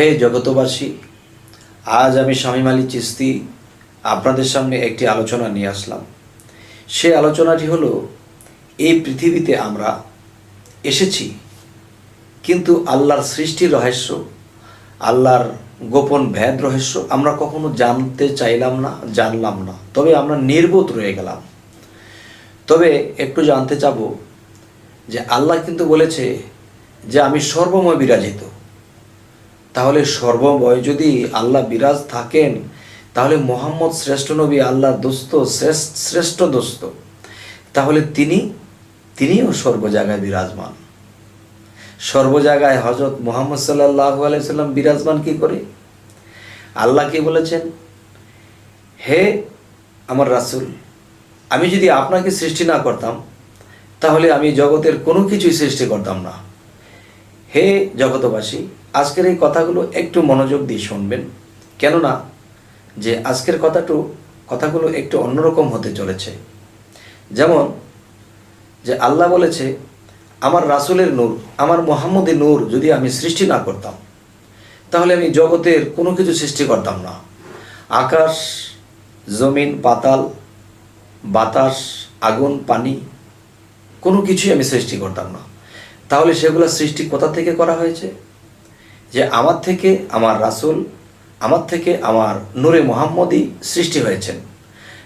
হে জগতবাসী, আজ আমি স্বামী মালি চিস্তি আপনাদের সামনে একটি আলোচনা নিয়ে আসলাম। সে আলোচনাটি হলো, এই পৃথিবীতে আমরা এসেছি, কিন্তু আল্লাহর সৃষ্টি রহস্য, আল্লাহর গোপন ভেদ রহস্য আমরা কখনো জানতে চাইলাম না, জানলাম না। তবে আমরা নির্বোধ রয়ে গেলাম। তবে একটু জানতে চাব যে আল্লাহ কিন্তু বলেছে যে আমি সর্বময় বিরাজিত। তাহলে সর্বময় যদি আল্লাহ বিরাজ থাকেন, তাহলে মোহাম্মদ শ্রেষ্ঠ নবী, আল্লাহ দোস্ত, শ্রেষ্ঠ শ্রেষ্ঠ দোস্ত। তাহলে তিনি, তিনিও সর্ব জায়গায় বিরাজমান। সর্ব জায়গায় হজরত মোহাম্মদ সাল্লাহ আলাইসাল্লাম বিরাজমান কি করে? আল্লাহ কি বলেছেন? হে আমার রাসূল, আমি যদি আপনাকে সৃষ্টি না করতাম, তাহলে আমি জগতের কোনো কিছুই সৃষ্টি করতাম না। হে জগতবাসী আজকের এই কথাগুলো একটু মনোযোগ দিয়ে শুনবেন। কেননা, যে আজকের কথাটু, কথাগুলো একটু অন্যরকম হতে চলেছে। যেমন, যে আল্লাহ বলেছে, আমার রাসুলের নূর, আমার মোহাম্মদের নূর যদি আমি সৃষ্টি না করতাম, তাহলে আমি জগতের কোনো কিছু সৃষ্টি করতাম না। আকাশ, জমিন, পাতাল, বাতাস, আগুন, পানি, কোনো কিছুই আমি সৃষ্টি করতাম না। তাহলে সেগুলো সৃষ্টি কোথা থেকে করা হয়েছে? যে আমার থেকে আমার রাসূল, আমার থেকে আমার নূরে মোহাম্মদই সৃষ্টি হয়েছেন।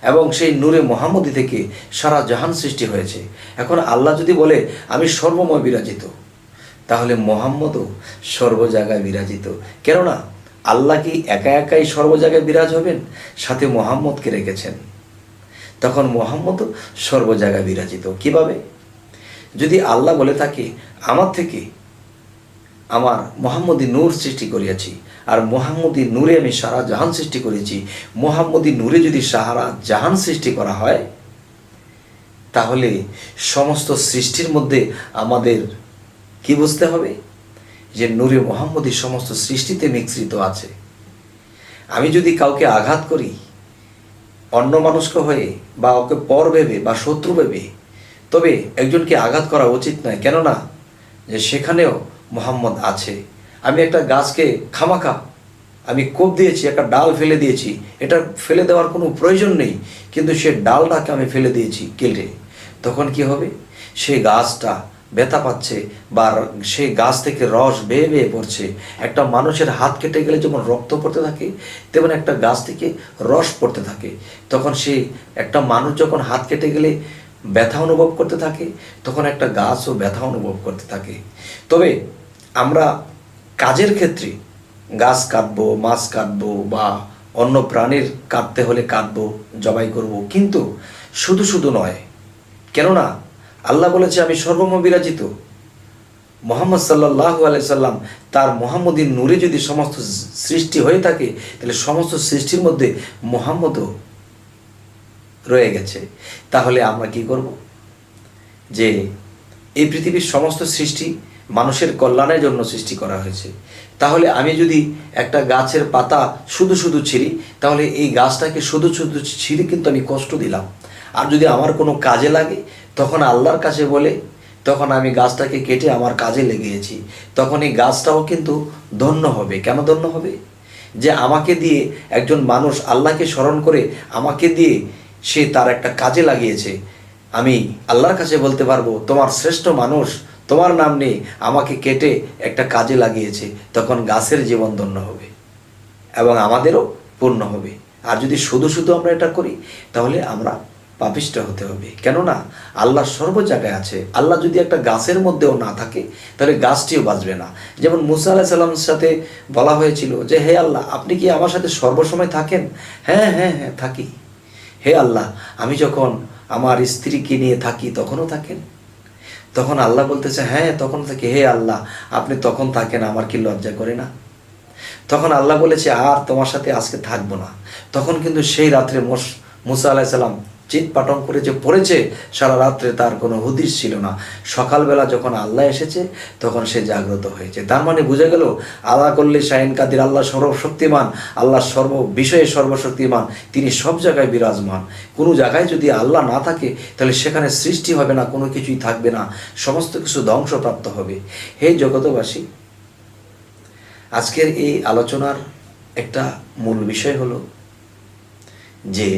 এবং সেই নূরে মোহাম্মদি থেকে সারা জাহান সৃষ্টি হয়েছে। এখন আল্লাহ যদি বলে, আমি সর্বময় বিরাজিত, তাহলে মোহাম্মদও সর্ব জায়গায় বিরাজিত। কেননা আল্লাহ কি একা একাই সর্ব জায়গায় বিরাজ হবেন? সাথে মোহাম্মদকে রেখেছেন। তখন মোহাম্মদও সর্ব জায়গায় বিরাজিত। কীভাবে? যদি আল্লাহ বলে থাকে, আমার থেকে আমার মোহাম্মদী নূর সৃষ্টি করিয়াছি। আর মোহাম্মদী নূরে আমি সারা জাহান সৃষ্টি করেছি মোহাম্মদী নূরে যদি সাহারা জাহান সৃষ্টি করা হয়, তাহলে সমস্ত সৃষ্টির মধ্যে আমাদের কি বুঝতে হবে? যে নূরে মোহাম্মদী সমস্ত সৃষ্টিতে মিশ্রিত আছে। আমি যদি কাউকে আঘাত করি, অন্য মানুষকে হয়ে বা ওকে পর ভেবে বা শত্রু ভেবে, তবে একজনকে আঘাত করা উচিত নয়। কেননা, যে সেখানেও মোহাম্মদ আছে। আমি একটা গাছকে খামাখা, আমি কোপ দিয়েছি, একটা ডাল ফেলে দিয়েছি। এটা ফেলে দেওয়ার কোনো প্রয়োজন নেই, কিন্তু সে ডালটাকে আমি ফেলে দিয়েছি কেটে তখন কি হবে? সেই গাছটা ব্যথা পাচ্ছে বা সেই গাছ থেকে রস বেয়ে বেয়ে পড়ছে। একটা মানুষের হাত কেটে গেলে যেমন রক্ত পড়তে থাকে, তেমন একটা গাছ থেকে রস পড়তে থাকে। তখন সে একটা মানুষ যখন হাত কেটে গেলে ব্যথা অনুভব করতে থাকে, তখন একটা গাছও ব্যথা অনুভব করতে থাকে। তবে আমরা কাজের ক্ষেত্রে গাছ কাটবো, মাছ কাটবো বা অন্য প্রাণীর কাটতে হলে কাটবো, জবাই করব। কিন্তু শুধু শুধু নয়, কেননা আল্লাহ বলেছে, আমি সর্বম বিরাজিত। মোহাম্মদ সাল্লাহ আলাইসাল্লাম তার মোহাম্মদীর নূরে যদি সমস্ত সৃষ্টি হয়ে থাকে, তাহলে সমস্ত সৃষ্টির মধ্যে মোহাম্মদও রয়ে গেছে। তাহলে আমরা কি করব? যে এই পৃথিবীর সমস্ত সৃষ্টি মানুষের কল্যাণের জন্য সৃষ্টি করা হয়েছে। তাহলে আমি যদি একটা গাছের পাতা শুধু শুধু ছিঁড়ি, তাহলে এই গাছটাকে শুধু শুধু ছিঁড়ে কিন্তু আমি কষ্ট দিলাম। আর যদি আমার কোনো কাজে লাগে, তখন আল্লাহর কাছে বলে, তখন আমি গাছটাকে কেটে আমার কাজে লেগেছি। তখন এই গাছটাও কিন্তু ধন্য হবে। কেন ধন্য হবে? যে আমাকে দিয়ে একজন মানুষ আল্লাহকে স্মরণ করে আমাকে দিয়ে সে তার একটা কাজে লাগিয়েছে। আমি আল্লাহর কাছে বলতে পারব, তোমার শ্রেষ্ঠ মানুষ তোমার নাম নেই, আমাকে কেটে একটা কাজে লাগিয়েছে, তখন গাছের জীবন ধন্য হবে এবং আমাদেরও পূর্ণ হবে। আর যদি শুধু শুধু আমরা এটা করি, তাহলে আমরা পাপিষ্ট হতে হবে। কেননা, আল্লাহ সর্ব জায়গায় আছে। আল্লাহ যদি একটা গাছের মধ্যেও না থাকে, তাহলে গাছটিও বাঁচবে না। যেমন মুসা আলাহ সাল্লামের সাথে বলা হয়েছিল যে, হে আল্লাহ, আপনি কি আমার সাথে সর্বসময় থাকেন? হ্যাঁ হ্যাঁ হ্যাঁ থাকি। হে আল্লাহ, আমি যখন আমার স্ত্রীকে নিয়ে থাকি, তখনও থাকেন? তখন আল্লাহ বলতেছে হ্যাঁ তখন থেকে হে আল্লাহ, আপনি তখন থাকেন, আমার কি লজ্জা করে না? তখন আল্লাহ বলেছে, আর তোমার সাথে আজকে থাকব না। তখন কিন্তু সেই রাত্রে মোস মুসা আলাহিসাল্লাম চিৎ পাটন করে যে পড়েছে, সারা রাত্রে তার কোনো হুদিস ছিল না। সকালবেলা যখন আল্লাহ এসেছে, তখন সে জাগ্রত হয়েছে। তার মানে বুঝে গেল আল্লাহ করলে শাহিন কাদির, আল্লাহ সর্বশক্তিমান, আল্লাহ সর্ব বিষয়ে সর্বশক্তিমান, তিনি সব জায়গায় বিরাজমান। কোনো জায়গায় যদি আল্লাহ না থাকে, তাহলে সেখানে সৃষ্টি হবে না, কোনো কিছুই থাকবে না। সমস্ত কিছু ধ্বংসপ্রাপ্ত হবে। হে জগতবাসী আজকের এই আলোচনার একটা মূল বিষয় হলো যে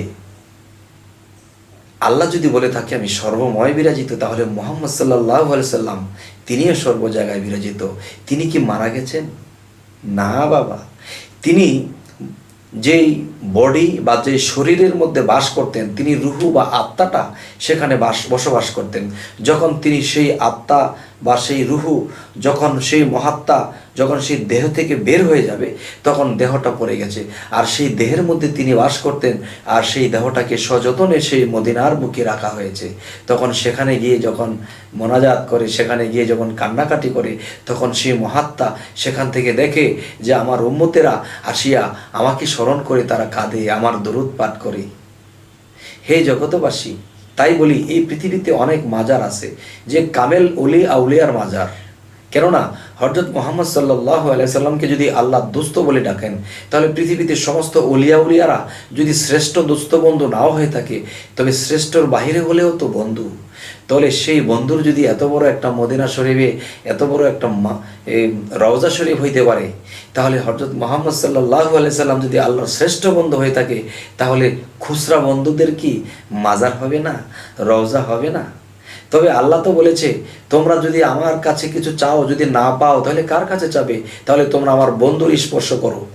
আল্লাহ যদি বলে থাকে, আমি সর্বময় বিরাজিত তাহলে মোহাম্মদ সাল্লাহ সাল্লাম তিনিও সর্ব জায়গায় বিরাজিত। তিনি কি মারা গেছেন? না, বাবা। তিনি যেই বডি বা যে শরীরের মধ্যে বাস করতেন, তিনি রুহু বা আত্মাটা সেখানে বাস, বসবাস করতেন। যখন তিনি সেই আত্মা বা সেই রুহু, যখন সেই মহাত্মা যখন সেই দেহ থেকে বের হয়ে যাবে, তখন দেহটা পড়ে গেছে। আর সেই দেহের মধ্যে তিনি বাস করতেন, আর সেই দেহটাকে সযতনে সেই মদিনার বুকে রাখা হয়েছে। তখন সেখানে গিয়ে যখন মোনাজাত করে, সেখানে গিয়ে যখন কান্নাকাটি করে, তখন সেই মহাত্মা সেখান থেকে দেখে যে, আমার উম্মতেরা আসিয়া আমাকে স্মরণ করে, তারা কাঁদে, আমার দরুদ পাঠ করে। হে জগতবাসী তাই বলি, এই পৃথিবীতে অনেক মাজার আছে, যে কামেল অলি আউলিয়ার মাজার। কেননা হরজত মোহাম্মদ সাল্লাহ আলাইসাল্লামকে যদি আল্লাহ দুস্থ বলে ডাকেন, তাহলে পৃথিবীতে সমস্ত অলিয়া উলিয়ারা যদি শ্রেষ্ঠ দুস্থ বন্ধু নাও হয়ে থাকে, তবে শ্রেষ্ঠর বাহিরে হলেও তো বন্ধু। তাহলে সেই বন্ধুর যদি এত বড় একটা মদিনা শরীফে, এত বড় একটা রওজা শরীফ হইতে পারে, তাহলে হজরত মোহাম্মদ সাল্লাহ সাল্লাম যদি আল্লাহর শ্রেষ্ঠ বন্ধু হয়ে থাকে, তাহলে খুচরা বন্ধুদের কি মাজার হবে না, রওজা হবে না? তবে আল্লাহ তো বলেছে, তোমরা যদি আমার কাছে কিছু চাও, যদি না পাও, তাহলে কার কাছে চাবে? তাহলে তোমরা আমার বন্ধুর স্পর্শ করো।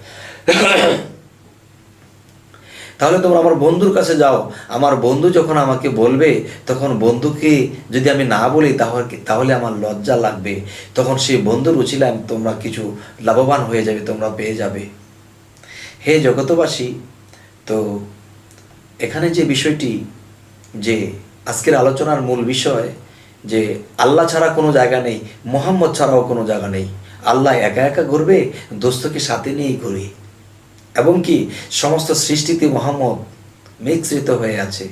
তাহলে তোমরা আমার বন্ধুর কাছে যাও। আমার বন্ধু যখন আমাকে বলবে, তখন বন্ধুকে যদি আমি না বলি, তাহলে তাহলে আমার লজ্জা লাগবে। তখন সেই বন্ধুর উচিলাম তোমরা কিছু লাভবান হয়ে যাবে, তোমরা পেয়ে যাবে। হে জগতবাসী তো এখানে যে বিষয়টি যে আজকের আলোচনার মূল বিষয় যে আল্লাহ ছাড়া কোনো জায়গা নেই, মোহাম্মদ ছাড়াও কোনো জায়গা নেই। আল্লাহ একা একা ঘুরবে, দোস্তকে সাথে নিয়েই ঘুরি। এবং কি, সমস্ত সৃষ্টিতে মোহাম্মদ মিশ্রিত হয়ে আছে।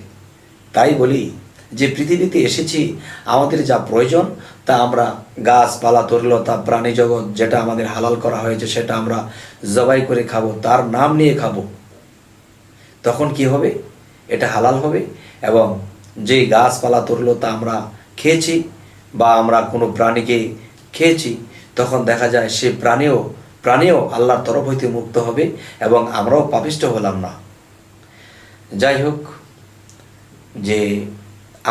তাই বলি যে পৃথিবীতে এসেছি, আমাদের যা প্রয়োজন তা আমরা গাছপালা, তরলতা, প্রাণী জগৎ যেটা আমাদের হালাল করা হয়েছে সেটা আমরা জবাই করে খাব, তার নাম নিয়ে খাব। তখন কি হবে? এটা হালাল হবে এবং যে গাছপালা তরলতা আমরা খেয়েছি বা আমরা কোনো প্রাণীকে খেয়েছি, তখন দেখা যায় সে প্রাণীও প্রাণীও আল্লাহর তরফ হইতে মুক্ত হবে এবং আমরাও পাপিষ্ট হলাম না। যাই হোক, যে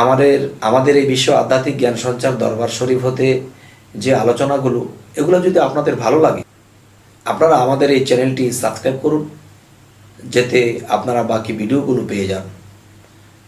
আমাদের আমাদের এই বিশ্ব আধ্যাত্মিক জ্ঞান সঞ্চার দরবার শরীফ হতে যে আলোচনাগুলো, এগুলো যদি আপনাদের ভালো লাগে, আপনারা আমাদের এই চ্যানেলটি সাবস্ক্রাইব করুন, যাতে আপনারা বাকি ভিডিওগুলো পেয়ে যান।